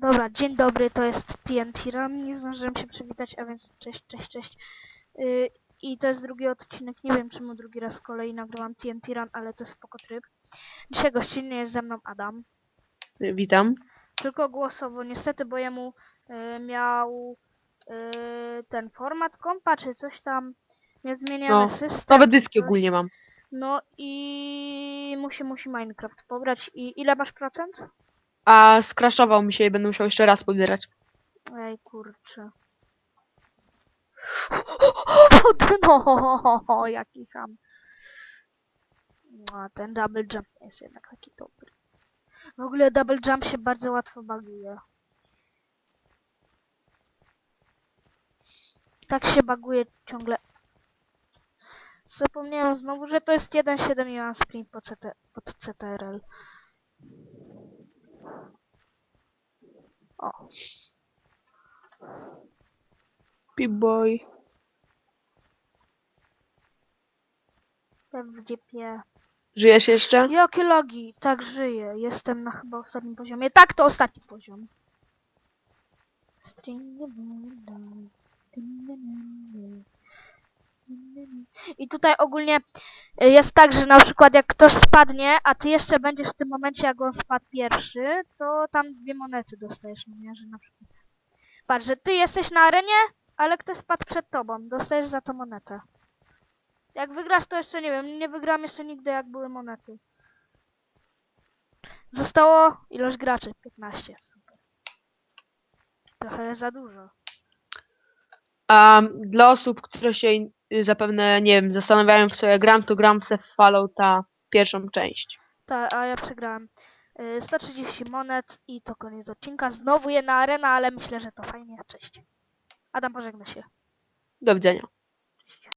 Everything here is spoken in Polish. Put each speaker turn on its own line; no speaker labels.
Dobra, dzień dobry, to jest TNT Run. Nie zdążyłem się przywitać, a więc cześć, cześć, cześć. Yy, I to jest drugi odcinek. Nie wiem czemu drugi raz z kolei nagrywam TNT Run, ale to jest spoko tryb. Dzisiaj gościnnie jest ze mną Adam.
Witam.
Tylko głosowo, niestety, bo jemu yy, miał yy, ten format kompa, czy coś tam. Miał zmieniony
No,
system.
Nowe dyski
coś.
ogólnie mam.
No i musi, musi Minecraft pobrać. I ile masz procent?
A skraszował mi się i będę musiał jeszcze raz pobierać.
Ej, kurczę. No, jaki ham. No, ten double jump jest jednak taki dobry. W ogóle double jump się bardzo łatwo baguje. Tak się baguje ciągle. Zapomniałem znowu, że to jest 1.7 i mam sprint pod, CT, pod CTRL. O,
Pip-boy.
FDP.
Żyjesz jeszcze?
Jakie logi? Tak, żyję. Jestem na chyba ostatnim poziomie. Tak, to ostatni poziom. I tutaj ogólnie jest tak, że na przykład jak ktoś spadnie, a ty jeszcze będziesz w tym momencie, jak on spadł pierwszy, to tam dwie monety dostajesz, no nie, że na przykład. Patrz, że ty jesteś na arenie, ale ktoś spadł przed tobą, dostajesz za to monetę. Jak wygrasz, to jeszcze nie wiem, nie wygrałem jeszcze nigdy, jak były monety. Zostało ilość graczy? 15. Super. Trochę za dużo.
A dla osób, które się zapewne, nie wiem, zastanawiają w co ja gram, to gram se w Fallouta pierwszą część.
Tak, a ja przegrałem. Y, 130 monet i to koniec odcinka. Znowu jedna arena, ale myślę, że to fajnie. Cześć. Adam, pożegna się.
Do widzenia.